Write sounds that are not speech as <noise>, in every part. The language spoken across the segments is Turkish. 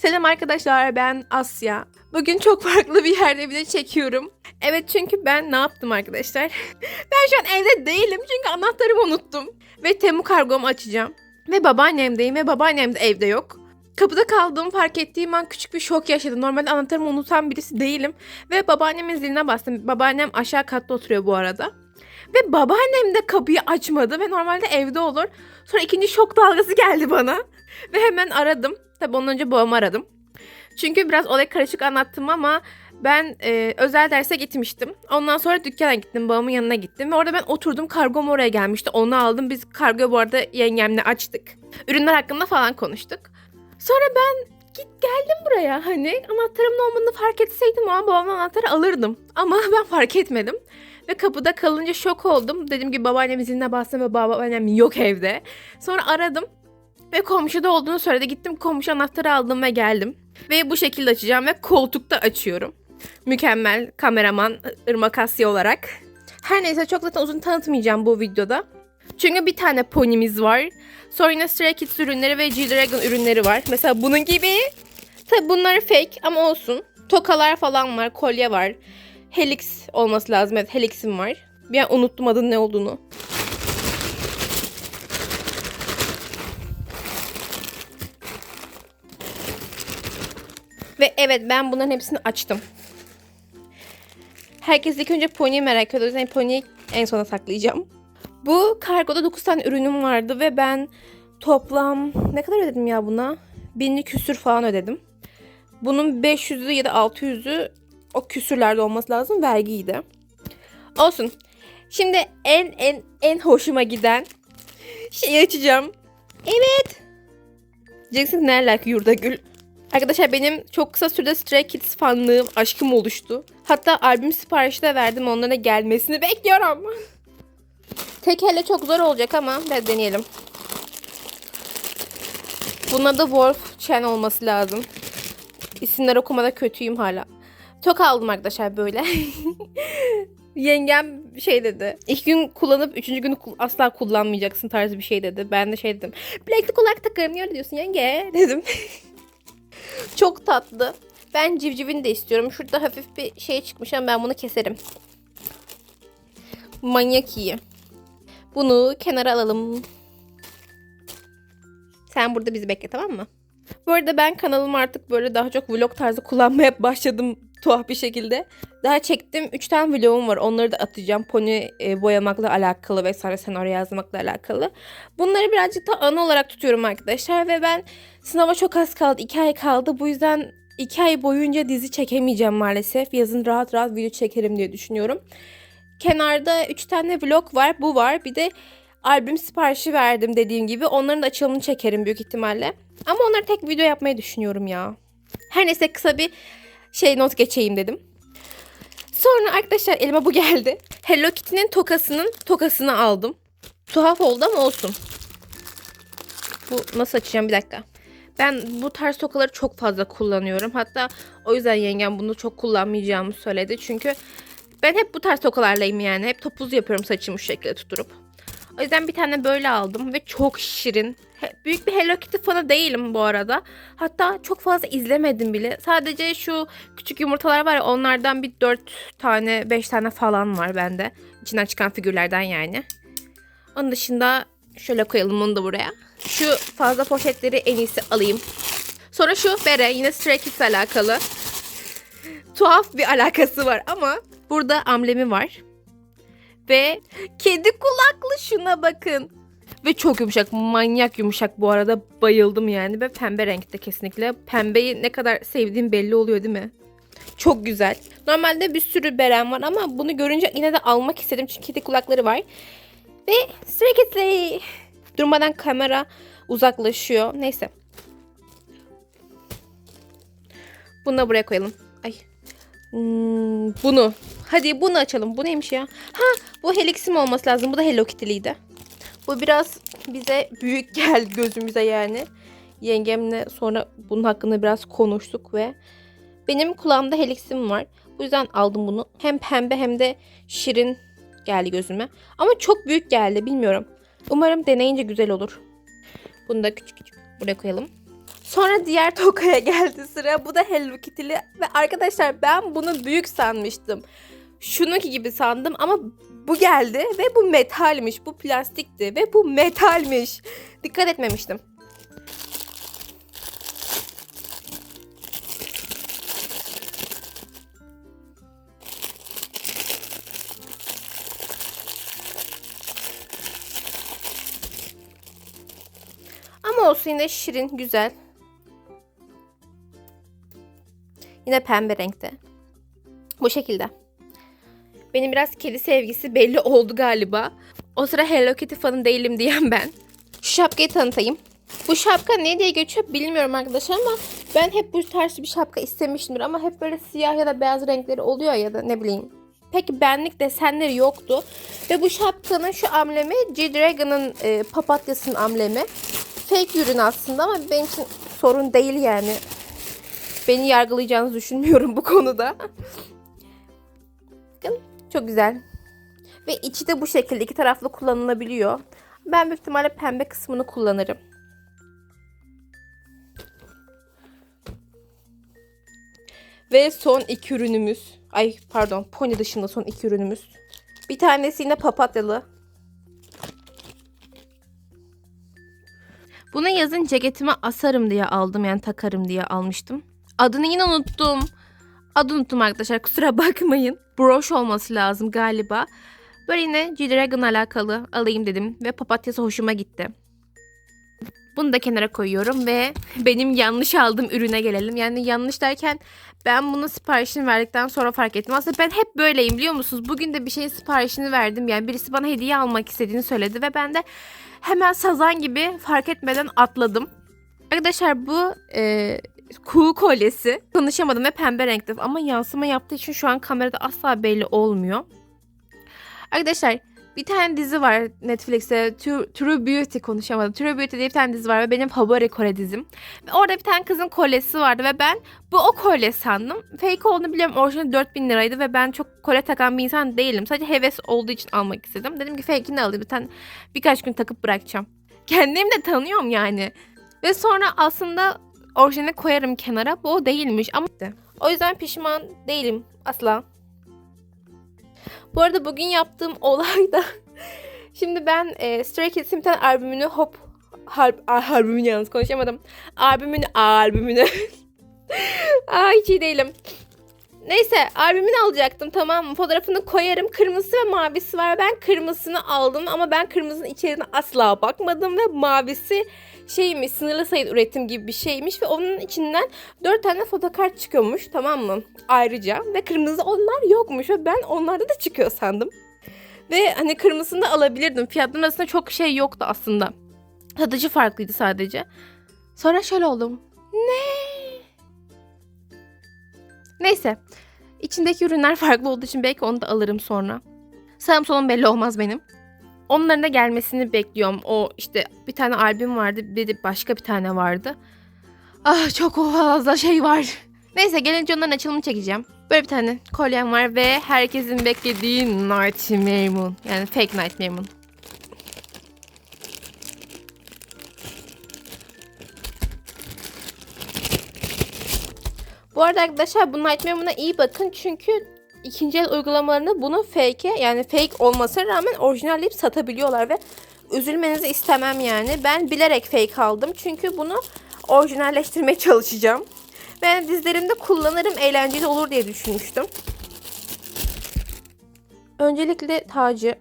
Selam arkadaşlar ben Asya. Bugün çok farklı bir yerde bile çekiyorum. Evet çünkü ben ne yaptım arkadaşlar? <laughs> ben şu an evde değilim çünkü anahtarımı unuttum. Ve Temu kargomu açacağım. Ve babaannemdeyim ve babaannem de evde yok. Kapıda kaldığımı fark ettiğim an küçük bir şok yaşadım. Normalde anahtarımı unutan birisi değilim. Ve babaannemin ziline bastım. Babaannem aşağı katta oturuyor bu arada. Ve babaannem de kapıyı açmadı ve normalde evde olur. Sonra ikinci şok dalgası geldi bana. Ve hemen aradım. Tabii ondan önce babamı aradım. Çünkü biraz olay karışık anlattım ama ben e, özel derse gitmiştim. Ondan sonra dükkana gittim. Babamın yanına gittim. Ve orada ben oturdum. Kargom oraya gelmişti. Onu aldım. Biz kargoyu bu arada yengemle açtık. Ürünler hakkında falan konuştuk. Sonra ben git geldim buraya. Hani anahtarımın olmadığını fark etseydim o an babamın anahtarı alırdım. Ama <laughs> ben fark etmedim. Ve kapıda kalınca şok oldum. Dedim ki babaannemin ziline bastım ve babaannem yok evde. Sonra aradım. Ve komşuda olduğunu söyledi. Gittim komşu anahtarı aldım ve geldim. Ve bu şekilde açacağım ve koltukta açıyorum. Mükemmel kameraman Irmak Asya olarak. Her neyse çok zaten uzun tanıtmayacağım bu videoda. Çünkü bir tane ponimiz var. Sonra yine Stray Kids ürünleri ve G-Dragon ürünleri var. Mesela bunun gibi. Tabi bunlar fake ama olsun. Tokalar falan var, kolye var. Helix olması lazım. Evet Helix'im var. Bir an unuttum adının ne olduğunu. Ve evet ben bunların hepsini açtım. Herkes ilk önce Pony'i merak ediyor. O yüzden Pony'i en sona saklayacağım. Bu kargoda 9 tane ürünüm vardı ve ben toplam ne kadar ödedim ya buna? 1000'li küsür falan ödedim. Bunun 500'ü ya da 600'ü o küsürlerde olması lazım vergiydi. Olsun. Şimdi en en en hoşuma giden şeyi açacağım. Evet. Diyeceksin ne alaka yurda gül. Arkadaşlar benim çok kısa sürede Stray Kids fanlığım, aşkım oluştu. Hatta albüm siparişi de verdim onlara gelmesini <laughs> bekliyorum. Tek elle çok zor olacak ama biraz deneyelim. Buna da Wolf Chen olması lazım. İsimler okumada kötüyüm hala. Çok aldım arkadaşlar böyle. <laughs> Yengem şey dedi. İlk gün kullanıp üçüncü kul- asla kullanmayacaksın tarzı bir şey dedi. Ben de şey dedim. Bileklik olarak takarım. Öyle diyorsun yenge? <laughs> Dedim. Çok tatlı. Ben civcivini de istiyorum. Şurada hafif bir şey çıkmış ama ben bunu keserim. Manyak iyi. Bunu kenara alalım. Sen burada bizi bekle tamam mı? Bu arada ben kanalımı artık böyle daha çok vlog tarzı kullanmaya başladım tuhaf bir şekilde. Daha çektim 3 tane vlogum var. Onları da atacağım. Pony e, boyamakla alakalı vesaire senaryo yazmakla alakalı. Bunları birazcık da anı olarak tutuyorum arkadaşlar. Ve ben sınava çok az kaldı. 2 ay kaldı. Bu yüzden 2 ay boyunca dizi çekemeyeceğim maalesef. Yazın rahat rahat video çekerim diye düşünüyorum. Kenarda 3 tane vlog var. Bu var. Bir de albüm siparişi verdim dediğim gibi. Onların da açılımını çekerim büyük ihtimalle. Ama onları tek video yapmayı düşünüyorum ya. Her neyse kısa bir şey not geçeyim dedim. Sonra arkadaşlar elime bu geldi. Hello Kitty'nin tokasının tokasını aldım. Tuhaf oldu ama olsun. Bu nasıl açacağım bir dakika. Ben bu tarz tokaları çok fazla kullanıyorum. Hatta o yüzden yengem bunu çok kullanmayacağımı söyledi. Çünkü ben hep bu tarz tokalarlayım yani. Hep topuz yapıyorum saçımı şu şekilde tuturup. O yüzden bir tane böyle aldım ve çok şirin. Büyük bir Hello Kitty fanı değilim bu arada. Hatta çok fazla izlemedim bile. Sadece şu küçük yumurtalar var ya onlardan bir 4 tane 5 tane falan var bende. İçinden çıkan figürlerden yani. Onun dışında şöyle koyalım onu da buraya. Şu fazla poşetleri en iyisi alayım. Sonra şu bere yine Stray Kids alakalı. Tuhaf bir alakası var ama burada amblemi var. Ve kedi kulaklı şuna bakın. Ve çok yumuşak, manyak yumuşak bu arada. Bayıldım yani ve pembe renkte kesinlikle. Pembeyi ne kadar sevdiğim belli oluyor değil mi? Çok güzel. Normalde bir sürü berem var ama bunu görünce yine de almak istedim çünkü kedi kulakları var. Ve Kids'le durmadan kamera uzaklaşıyor. Neyse. Bunu da buraya koyalım. Ay. Hmm, bunu. Hadi bunu açalım. Bu neymiş ya? Ha bu Helix'im olması lazım. Bu da Hello Kitty'liydi. Bu biraz bize büyük <laughs> geldi gözümüze yani. Yengemle sonra bunun hakkında biraz konuştuk ve benim kulağımda Helix'im var. Bu yüzden aldım bunu. Hem pembe hem de şirin geldi gözüme. Ama çok büyük geldi bilmiyorum. Umarım deneyince güzel olur. Bunu da küçük küçük buraya koyalım. Sonra diğer <laughs> tokaya geldi sıra. Bu da Hello Kitty'li. Ve arkadaşlar ben bunu büyük sanmıştım. Şununki gibi sandım ama bu geldi ve bu metalmiş. Bu plastikti ve bu metalmiş. Dikkat etmemiştim. Ama olsun yine şirin, güzel. Yine pembe renkte. Bu şekilde. Benim biraz kedi sevgisi belli oldu galiba. O sıra Hello Kitty fanı değilim diyen ben. Şu şapkayı tanıtayım. Bu şapka ne diye geçiyor bilmiyorum arkadaşlar ama ben hep bu tarz bir şapka istemiştimdir ama hep böyle siyah ya da beyaz renkleri oluyor ya da ne bileyim. Peki benlik desenleri yoktu. Ve bu şapkanın şu amblemi G-Dragon'ın e, papatyasının amblemi. Fake ürün aslında ama benim için sorun değil yani. Beni yargılayacağınızı düşünmüyorum bu konuda. Bakın çok güzel. Ve içi de bu şekilde iki taraflı kullanılabiliyor. Ben büyük ihtimalle pembe kısmını kullanırım. Ve son iki ürünümüz. Ay pardon pony dışında son iki ürünümüz. Bir tanesi yine papatyalı. Bunu yazın ceketime asarım diye aldım yani takarım diye almıştım. Adını yine unuttum. Adını unuttum arkadaşlar kusura <laughs> bakmayın. Broş olması lazım galiba. Böyle yine G-Dragon alakalı alayım dedim ve papatyası hoşuma gitti. Bunu da kenara koyuyorum ve <laughs> benim yanlış aldığım ürüne gelelim. Yani yanlış derken ben bunu siparişini verdikten sonra fark ettim. Aslında ben hep böyleyim biliyor musunuz? Bugün de bir şeyin siparişini verdim. Yani birisi bana hediye almak istediğini söyledi ve ben de hemen sazan gibi fark etmeden atladım. Arkadaşlar bu e, kuğu kolyesi. Konuşamadım ve pembe renkte ama yansıma yaptığı için şu an kamerada asla belli olmuyor. Arkadaşlar bir tane dizi var Netflix'te True, Beauty konuşamadım. True Beauty diye bir tane dizi var ve benim favori Kore dizim. Ve orada bir tane kızın kolyesi vardı ve ben bu o kolye sandım. Fake olduğunu biliyorum orijinali 4000 liraydı ve ben çok kolye takan bir insan değilim. Sadece heves olduğu için almak istedim. Dedim ki fake'ini alayım bir tane birkaç gün takıp bırakacağım. Kendimi de tanıyorum yani. Ve sonra aslında orijinali koyarım kenara. Bu o değilmiş ama o yüzden pişman değilim asla. Bu arada bugün yaptığım <laughs> olay da şimdi ben e, Stray Kids'in bir tane albümünü hop har, albümünü yalnız konuşamadım. Albümünü albümünü <laughs> Aa hiç iyi değilim. Neyse albümünü alacaktım tamam mı? Fotoğrafını koyarım. Kırmızısı ve mavisi var. Ben kırmızısını aldım ama ben kırmızının içeriğine asla bakmadım ve mavisi şeymiş sınırlı sayı üretim gibi bir şeymiş ve onun içinden 4 tane fotokart çıkıyormuş tamam mı? Ayrıca ve kırmızı onlar yokmuş ve ben onlarda da çıkıyor sandım. Ve hani kırmızısını da alabilirdim. Fiyatların arasında çok şey yoktu aslında. Satıcı farklıydı sadece. Sonra şöyle oldum. Ne? Neyse. İçindeki ürünler <laughs> farklı olduğu için belki onu da alırım sonra. Sağım solum belli olmaz benim. Onların da gelmesini bekliyorum. O işte bir tane albüm vardı. Bir de başka bir tane vardı. Ah çok fazla şey var. <laughs> Neyse gelince onların açılımını çekeceğim. Böyle bir tane kolyem var ve herkesin beklediği Nightmare Moon. Yani fake Nightmare Moon. Bu arada arkadaşlar bu Nightmare Moon'a iyi bakın çünkü ikinci el uygulamalarında bunu fake'e yani fake olmasına rağmen orijinalleyip satabiliyorlar ve üzülmenizi istemem yani. Ben bilerek fake aldım çünkü bunu orijinalleştirmeye <laughs> çalışacağım. Ben dizlerimde kullanırım eğlenceli olur diye düşünmüştüm. Öncelikle tacı.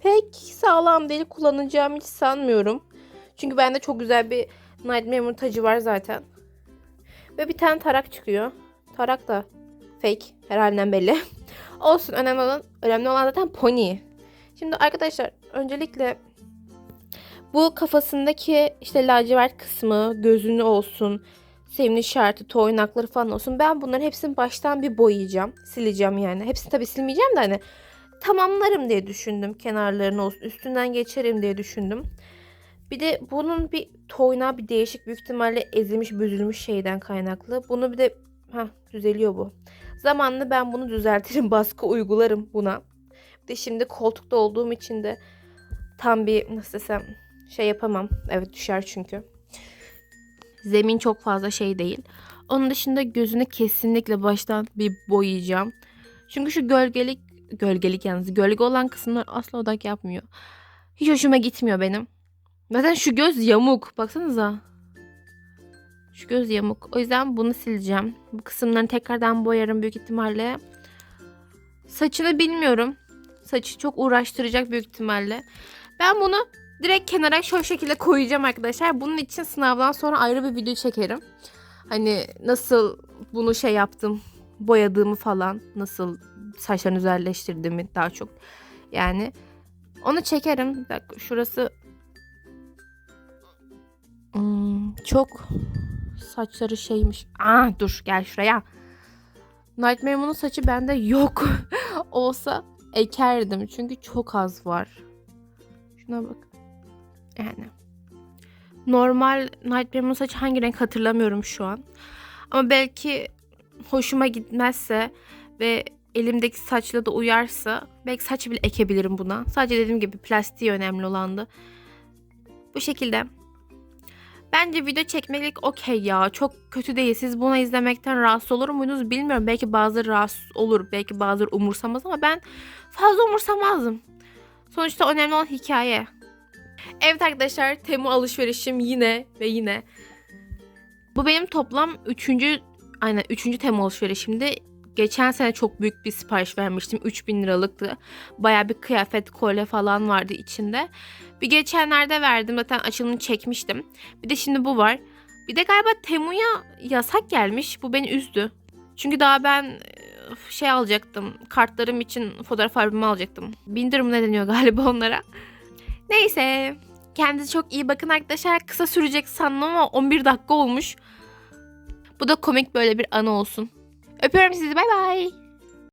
Pek sağlam değil kullanacağımı hiç sanmıyorum. Çünkü bende çok güzel bir Nightmare Moon tacı var zaten. Ve bir tane tarak çıkıyor. Tarak da fake. Her halinden belli. <laughs> Olsun önemli olan, önemli olan zaten pony. Şimdi arkadaşlar öncelikle bu kafasındaki işte lacivert kısmı, gözünü olsun, sevimli işareti, toynakları falan olsun. Ben bunların hepsini baştan bir boyayacağım. Sileceğim yani. Hepsini tabii silmeyeceğim de hani tamamlarım diye düşündüm. Kenarlarını olsun, üstünden geçerim diye düşündüm. Bir de bunun bir toynağı bir değişik büyük ihtimalle ezilmiş büzülmüş şeyden kaynaklı. Bunu bir de ha düzeliyor bu. Zamanla ben bunu düzeltirim <laughs> baskı uygularım buna. Bir de şimdi koltukta olduğum için de tam bir nasıl desem şey yapamam. Evet düşer çünkü. Zemin çok fazla şey değil. Onun dışında gözünü kesinlikle baştan bir boyayacağım. Çünkü şu gölgelik, gölgelik yalnız gölge olan kısımlar asla odak yapmıyor. Hiç hoşuma gitmiyor benim. Zaten şu göz yamuk. Baksanıza. Şu göz yamuk. O yüzden bunu sileceğim. Bu kısımlarını tekrardan boyarım büyük ihtimalle. Saçını bilmiyorum. Saçı çok uğraştıracak büyük ihtimalle. Ben bunu direkt kenara şu şekilde koyacağım arkadaşlar. Bunun için sınavdan sonra ayrı bir video çekerim. Hani nasıl bunu şey yaptım, boyadığımı falan, nasıl saçlarını güzelleştirdiğimi daha çok. Yani onu çekerim. Dakika şurası Hmm, çok saçları şeymiş. Aa dur gel şuraya. Nightmare Moon'un saçı bende yok. <laughs> Olsa ekerdim çünkü çok az var. Şuna bak. Yani. Normal Nightmare Moon saçı hangi renk hatırlamıyorum şu an. Ama belki hoşuma gitmezse ve elimdeki saçla da uyarsa belki saç bile ekebilirim buna. Sadece dediğim gibi plastiği önemli olandı. Bu şekilde. Bence video çekmeklik okey ya. Çok kötü değil. Siz bunu izlemekten rahatsız olur muydunuz bilmiyorum. Belki bazıları rahatsız olur. Belki bazıları umursamaz ama ben fazla umursamazdım. Sonuçta önemli olan hikaye. Evet arkadaşlar Temu alışverişim yine ve yine. Bu benim toplam 3. aynen 3. Temu alışverişimdi. Geçen sene çok büyük bir sipariş vermiştim. 3000 liralıktı. Baya bir kıyafet, kolye falan vardı içinde. Bir geçenlerde verdim. Zaten açılımını çekmiştim. Bir de şimdi bu var. Bir de galiba Temu'ya yasak gelmiş. Bu beni üzdü. Çünkü daha ben şey alacaktım. Kartlarım için fotoğraf albümü alacaktım. Bindirim ne deniyor galiba onlara. Neyse. Kendinize çok iyi bakın arkadaşlar. Kısa sürecek sandım ama 11 dakika olmuş. Bu da komik böyle bir anı olsun. Öpüyorum. Bay bay.